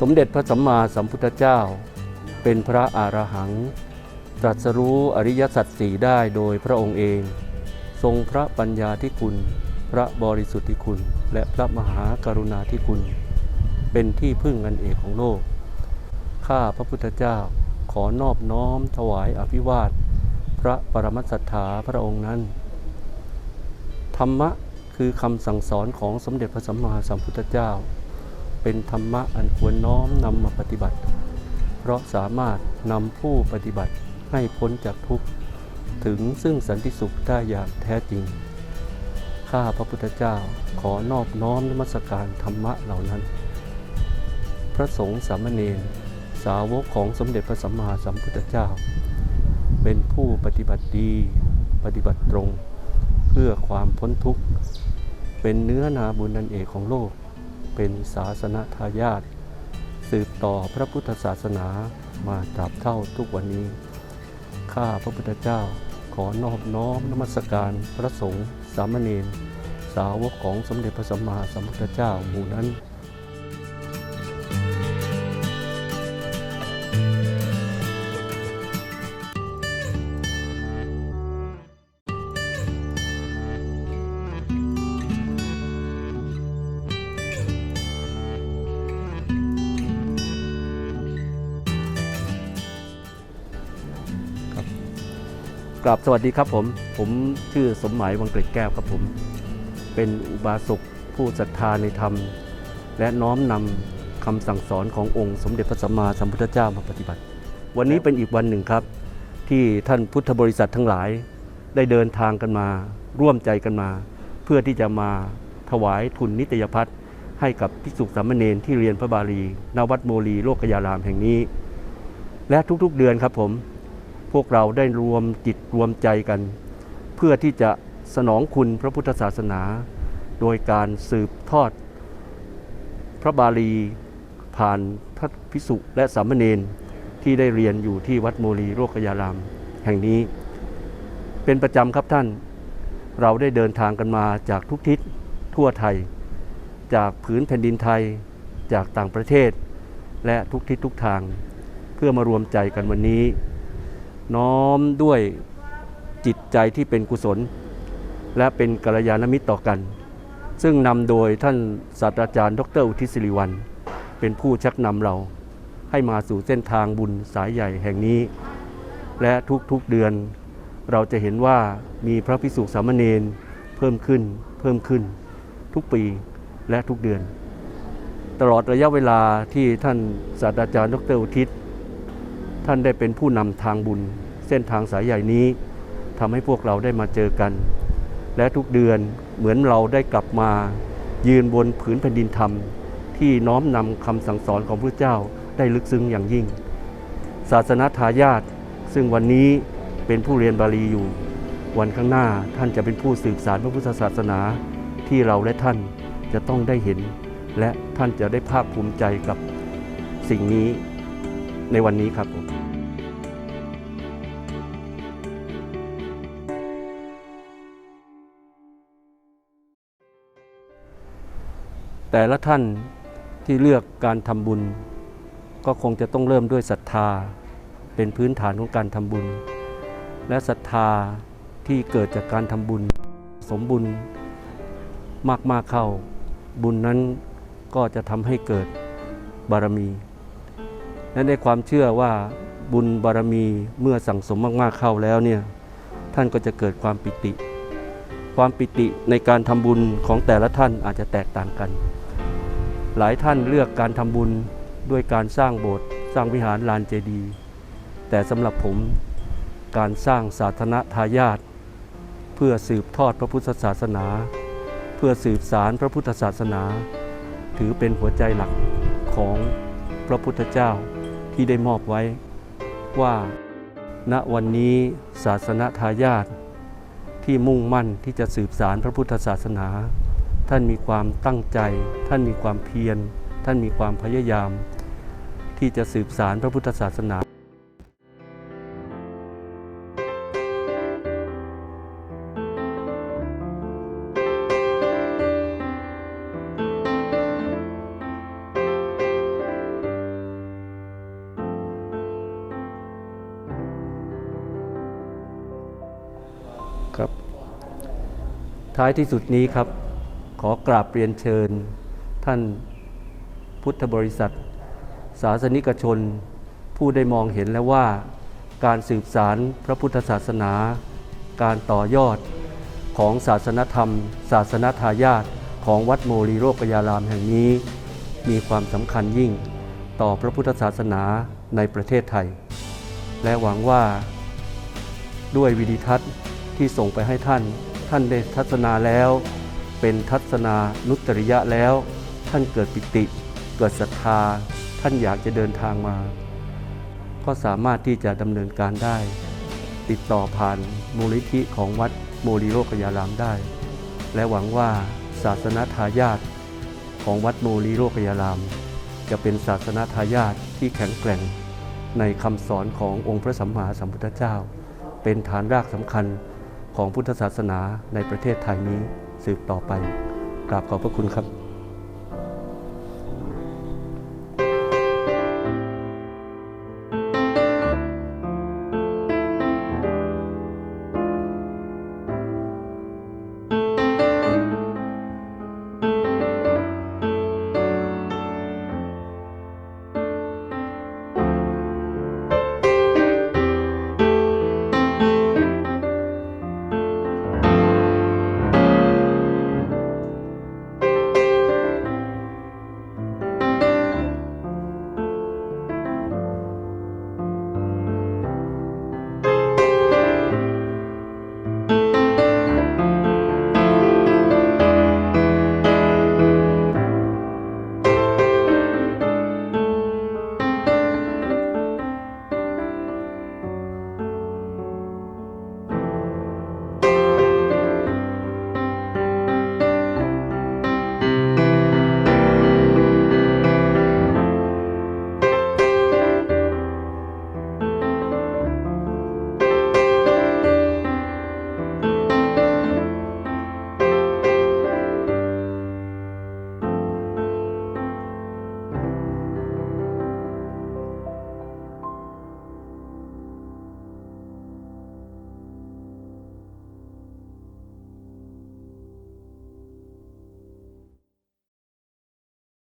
สมเด็จพระสัมมาสัมพุทธเจ้า เป็นพระอรหัง ตรัสรู้อริยสัจสี่ได้โดยพระองค์เอง ทรงพระปัญญาที่คุณ พระบริสุทธิคุณ และพระมหากรุณาธิคุณ เป็นที่พึ่งอันเอกของโลก ข้าพระพุทธเจ้าขอนอบน้อมถวายอภิวาท พระปรมัตถสัทธาพระองค์นั้น ธรรมะคือคำสั่งสอนของสมเด็จพระสัมมาสัมพุทธเจ้า เป็นธรรมะอันควรน้อมนำมาปฏิบัติ เพราะสามารถนำผู้ปฏิบัติให้พ้นจากทุกข์ ถึงซึ่งสันติสุขได้อย่างแท้จริง ข้าพระพุทธเจ้าขอนอบน้อมนมัสการธรรมะเหล่านั้น พระสงฆ์สามเณรสาวกของสมเด็จพระสัมมาสัมพุทธเจ้า เป็นผู้ปฏิบัติดี ปฏิบัติตรง เพื่อความพ้นทุกข์ เป็นเนื้อนาบุญนันเอกของโลก เป็นศาสนทายาทสืบต่อพระพุทธศาสนามาตราบเท่าทุกวันนี้ ข้าพระพุทธเจ้าขอนอบน้อมนมัสการพระสงฆ์สามเณรสาวกของสมเด็จพระสัมมาสัมพุทธเจ้าหมู่นั้น กราบสวัสดีครับผม ผมชื่อสมหมายวังเกร็ดแก้วครับผม เป็นอุบาสกผู้ศรัทธาในธรรม และน้อมนำคำสั่งสอนขององค์สมเด็จพระสัมมาสัมพุทธเจ้ามาปฏิบัติ วันนี้เป็นอีกวันหนึ่งครับ ที่ท่านพุทธบริษัททั้งหลาย ได้เดินทางกันมา ร่วมใจกันมา เพื่อที่จะมาถวายทุนนิตยพัฒน์ให้กับภิกษุสามเณรที่เรียนพระบาลี ณวัดโมลีโลกยารามแห่งนี้ และทุกๆเดือนครับผม พวกเราได้รวมจิตรวมใจกัน เพื่อที่จะสนองคุณพระพุทธศาสนา โดยการสืบทอด พระบาลีผ่านพระพิสุและสามเณรที่ได้เรียนอยู่ที่วัดโมลีโรกยาราม แห่งนี้ เป็นประจำครับท่าน เราได้เดินทางกันมาจากทุกทิศทั่วไทย จากผืนแผ่นดินไทยจากต่างประเทศ และทุกทิศทุกทาง เพื่อมารวมใจกันวันนี้ น้อมด้วยจิตใจที่เป็นกุศล และเป็นกัลยาณมิตรต่อกัน ซึ่งนำโดยท่านศาสตราจารย์ ดรอุทิศสิริวัลเป็นผู้ชักนำเราให้มาสู่เส้นทางบุญสายใหญ่แห่งนี้ และทุกๆเดือนเราจะเห็นว่ามีพระพิสุสามเณรเพิ่มขึ้นเพิ่มขึ้น ทุกปีและทุกเดือน ตลอดระยะเวลาที่ท่านศาสตราจารย์ ดรอุทิศ ท่านได้เป็นผู้นำทางบุญ เส้นทางสายใหญ่นี้ทำให้พวกเราได้มาเจอกัน และทุกเดือนเหมือนเราได้กลับมายืนบนผืนแผ่นดินธรรม ที่น้อมนำคำสั่งสอนของพระเจ้าได้ลึกซึ้งอย่างยิ่ง ศาสนาทายาทซึ่งวันนี้เป็นผู้เรียนบาลีอยู่ วันข้างหน้าท่านจะเป็นผู้สืบสารพระพุทธศาสนา ที่เราและท่านจะต้องได้เห็น และท่านจะได้ภาคภูมิใจกับสิ่งนี้ ในวันนี้ครับผมแต่ละท่านที่เลือกการทำบุญ ก็คงจะต้องเริ่มด้วยศรัทธา เป็นพื้นฐานของการทำบุญ และศรัทธาที่เกิดจากการทำบุญ สมบุญมากๆเข้า บุญนั้นก็จะทำให้เกิดบารมี และในความเชื่อว่าบุญบารมีเมื่อสั่งสมมากๆเข้าแล้วเนี่ยท่านก็จะเกิดความปิติ ความปิติในการทำบุญของแต่ละท่านอาจจะแตกต่างกัน หลายท่านเลือกการทำบุญด้วยการสร้างโบสถ์สร้างวิหารลานเจดีย์แต่สำหรับผมการสร้างสาธารณทายาทเพื่อสืบทอดพระพุทธศาสนา เพื่อสืบสารพระพุทธศาสนา ถือเป็นหัวใจหลักของพระพุทธเจ้า ที่ได้มอบไว้ว่าณวันนี้ศาสนทายาทที่มุ่งมั่นที่จะสืบสารพระพุทธศาสนา ท่านมีความตั้งใจ ท่านมีความเพียร ท่านมีความพยายาม ที่จะสืบสารพระพุทธศาสนา ท้ายที่สุดนี้ครับ ขอกราบเรียนเชิญ ท่านพุทธบริษัท ศาสนิกชน ผู้ได้มองเห็นแล้วว่า การสืบสารพระพุทธศาสนา การต่อยอดของศาสนธรรม ศาสนทายาทของวัดโมลีโรกยารามแห่งนี้ มีความสำคัญยิ่งต่อพระพุทธศาสนาในประเทศไทย และหวังว่า ด้วยวิดีทัศน์ที่ส่งไปให้ท่าน ท่านได้ทัศนาแล้ว เป็นทัศนานุตริยะแล้ว ท่านเกิดปิติ เกิดศรัทธา ท่านอยากจะเดินทางมา ก็สามารถที่จะดำเนินการได้ ติดต่อผ่านมูลนิธิของวัดโมลีโรกยารามได้ และหวังว่าศาสนาทายาทของวัดโมลีโรกยาราม จะเป็นศาสนาทายาทที่แข็งแกร่งในคำสอนขององค์พระสัมมาสัมพุทธเจ้า เป็นฐานรากสำคัญ ของพุทธศาสนาในประเทศไทยนี้สืบต่อไปกราบขอบพระคุณครับ